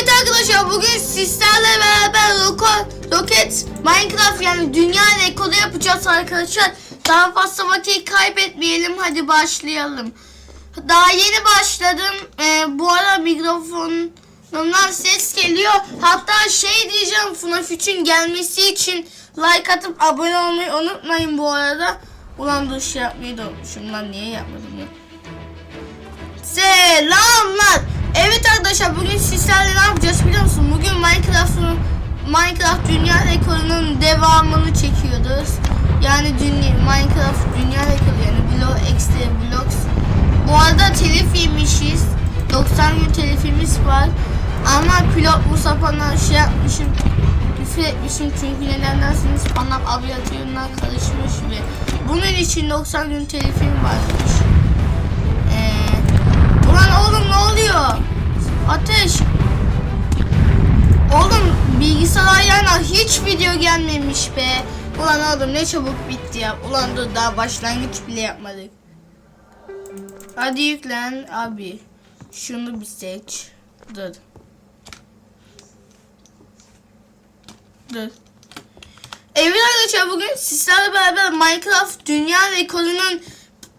Evet arkadaşlar bugün sizlerle beraber Roko- Rocket Minecraft yani dünya rekoru yapacağız arkadaşlar. Daha fazla vakit kaybetmeyelim hadi başlayalım. Daha yeni başladım. Ee, bu ara mikrofonumdan ses geliyor. Hatta şey diyeceğim FNAF 3'ün gelmesi için like atıp abone olmayı unutmayın bu arada. Ulan dur şey yapmayı da unutmuşum lan niye yapmadım ya. Selamlar. Arkadaşlar bugün sizlerle ne yapacağız biliyor musun? Bugün Minecraft'ın Minecraft dünya rekorunun devamını çekiyoruz. Yani dünya, Minecraft dünya rekoru yani Block Extra Blocks. Bu arada telif yemişiz. 90 gün telifimiz var. Ama pilot Mustafa'dan şey yapmışım. Küfür etmişim çünkü neden derseniz bana abiyatöründen karışmış ve bunun için 90 gün telifim varmış. Ateş. Oğlum bilgisayar ayağına hiç video gelmemiş be. Ulan oğlum ne çabuk bitti ya. Ulan dur daha başlangıç bile yapmadık. Hadi yüklen abi. Şunu bir seç. Dur. Dur. Evet arkadaşlar bugün sizlerle beraber Minecraft Dünya Rekoru'nun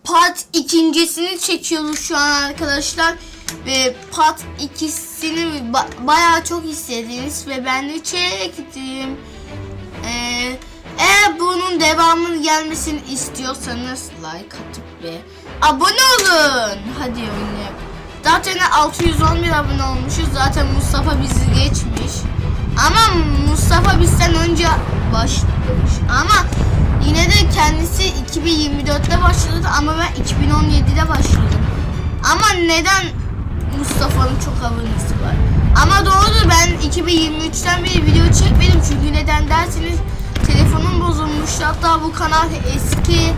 part ikincisini çekiyoruz şu an arkadaşlar. Ve part ikisini ba- bayağı çok istediniz ve ben de çektim. Ee, eğer bunun devamının gelmesini istiyorsanız like atıp ve abone olun. Hadi oynayalım. Zaten 611 abone olmuşuz. Zaten Mustafa bizi geçmiş. Ama Mustafa bizden önce başlamış. Ama yine de kendisi 2024'te başladı ama ben 2017'de başladım. Ama neden Mustafa'nın çok abonesi var? Ama doğrudur ben 2023'ten beri video çekmedim. Çünkü neden derseniz telefonum bozulmuş. Hatta bu kanal eski.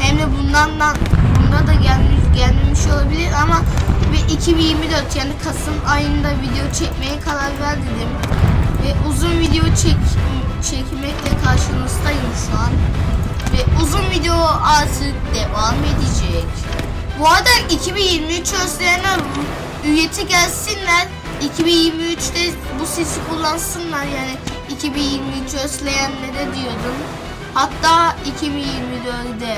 Hem de bundan da bunda da gelmiş gelmemiş olabilir. Ama ve 2024 yani Kasım ayında video çekmeye karar verdim. Ve uzun video çek çekmekle karşınızdayım şu an. Ve uzun video artık devam edecek. Bu arada 2023 özleyenler üyeti gelsinler. 2023'te bu sesi kullansınlar yani 2023 özleyenlere diyordum. Hatta 2024'de.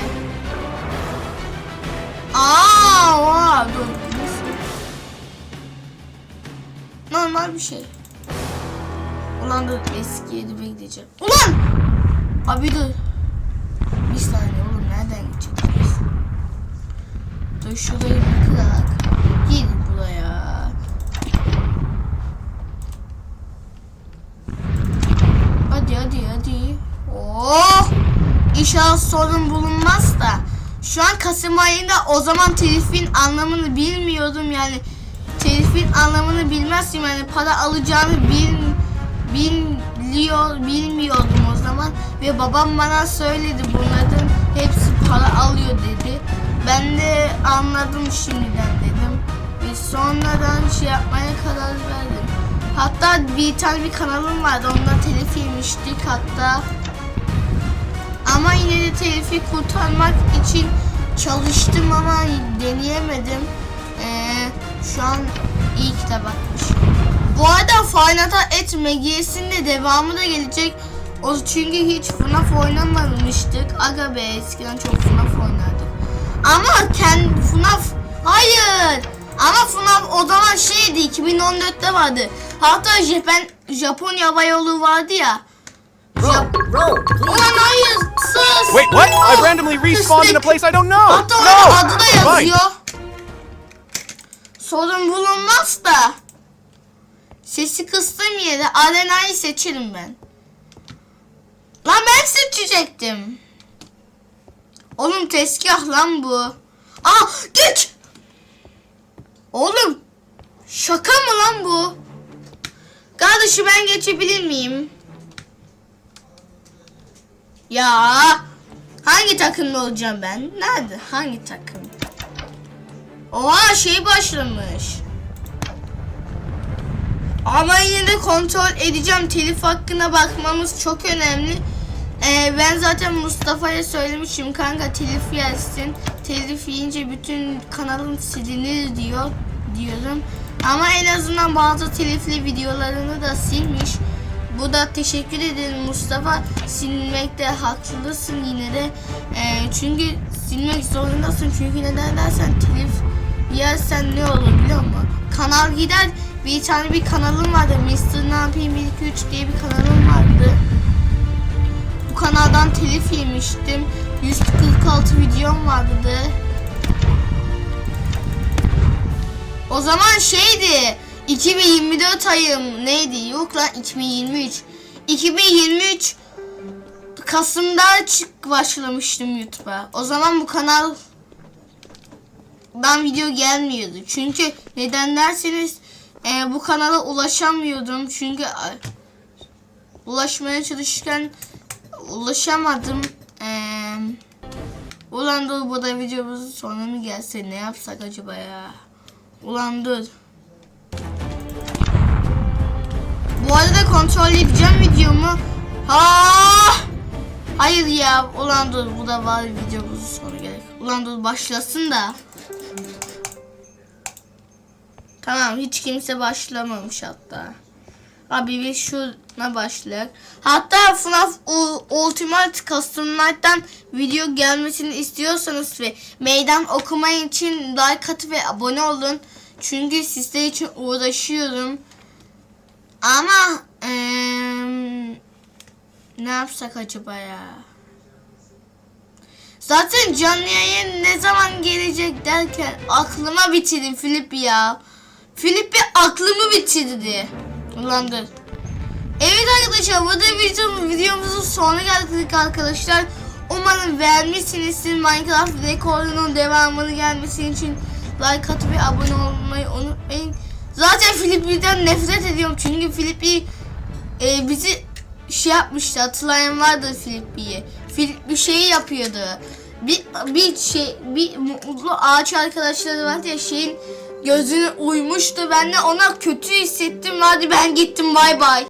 Aa, oha, dur. Normal bir şey. Ulan dur eski yerime gideceğim. Ulan! Abi dur. Bir saniye oğlum nereden gideceğiz? Dur şurayı kırarak. Gir buraya. Hadi hadi hadi. Oh! İnşallah sorun bulunmaz da. Şu an Kasım ayında o zaman telifin anlamını bilmiyordum yani. Telifin anlamını bilmezdim yani para alacağını bil, biliyor, bilmiyordum o zaman. Ve babam bana söyledi bunların hepsi para alıyor dedi. Anladım şimdiden dedim. Ve sonradan şey yapmaya karar verdim. Hatta bir tane bir kanalım vardı ondan telif yemiştik hatta. Ama yine de telifi kurtarmak için çalıştım ama deneyemedim. Ee, şu an iyi kitap atmış. Bu arada Final et MGS'in de devamı da gelecek. O çünkü hiç FNAF oynamamıştık. Aga be eskiden çok FNAF oynardık. Ama kendi FNAF hayır. Ama FNAF o zaman şeydi 2014'te vardı. Hatta Japan, Japonya hava yolu vardı ya. Roll, roll, please. Ulan hayır sus. Wait, what? I randomly respawned in a place I don't know. Hatta orada adı da yazıyor. Sorun bulunmaz da. Sesi kıstım yere arenayı seçerim ben. Lan ben seçecektim. Oğlum tezgah lan bu. Aa geç. Oğlum şaka mı lan bu? Kardeşim ben geçebilir miyim? Ya hangi takımda olacağım ben? Nerede? Hangi takım? Oha şey başlamış. Ama yine de kontrol edeceğim. Telif hakkına bakmamız çok önemli. Ee, ben zaten Mustafa'ya söylemişim kanka telif yersin. Telif yiyince bütün kanalın silinir diyor diyorum. Ama en azından bazı telifli videolarını da silmiş. Bu da teşekkür ederim Mustafa. Silmekte haklısın yine de. Ee, çünkü silmek zorundasın. Çünkü neden dersen telif yersen ne olur biliyor musun? Kanal gider. Bir tane bir kanalım vardı. Mr. Ne yapayım 1 2 3 diye bir kanalım vardı. Kanaldan telif yemiştim. 146 videom vardı. O zaman şeydi. 2024 ayım neydi? Yok lan 2023. 2023 Kasım'da çık başlamıştım YouTube'a. O zaman bu kanal ben video gelmiyordu. Çünkü neden derseniz e, bu kanala ulaşamıyordum. Çünkü ulaşmaya çalışırken ulaşamadım. E, ulan dur bu da videomuzun sonu mu gelse ne yapsak acaba ya? Ulan dur. Bu arada kontrol edeceğim videomu. Ha! Hayır ya. Ulan dur bu da var videomuzun sonu gerek. Ulan dur başlasın da. Tamam hiç kimse başlamamış hatta. Abi biz şuna başlayalım. Hatta FNAF Ultimate Custom Night'tan video gelmesini istiyorsanız ve meydan okuma için like atıp ve abone olun. Çünkü sizler için uğraşıyorum. Ama eee, ne yapsak acaba ya? Zaten canlı yayın ne zaman gelecek derken aklıma bitirdi Filip ya. Filip bir aklımı bitirdi. Ulan dur. Evet arkadaşlar burada videom, videomuzun sonuna geldik arkadaşlar. Umarım beğenmişsinizdir. Minecraft rekorunun devamını gelmesi için like atıp ve abone olmayı unutmayın. Zaten Filippi'den nefret ediyorum çünkü Filippi e, bizi şey yapmıştı hatırlayan vardır Filippi'yi. Filip bir şey yapıyordu. Bir, bir şey bir mutlu ağaç arkadaşları vardı ya şeyin gözünü uymuştu. Ben de ona kötü hissettim. Hadi ben gittim bay bay.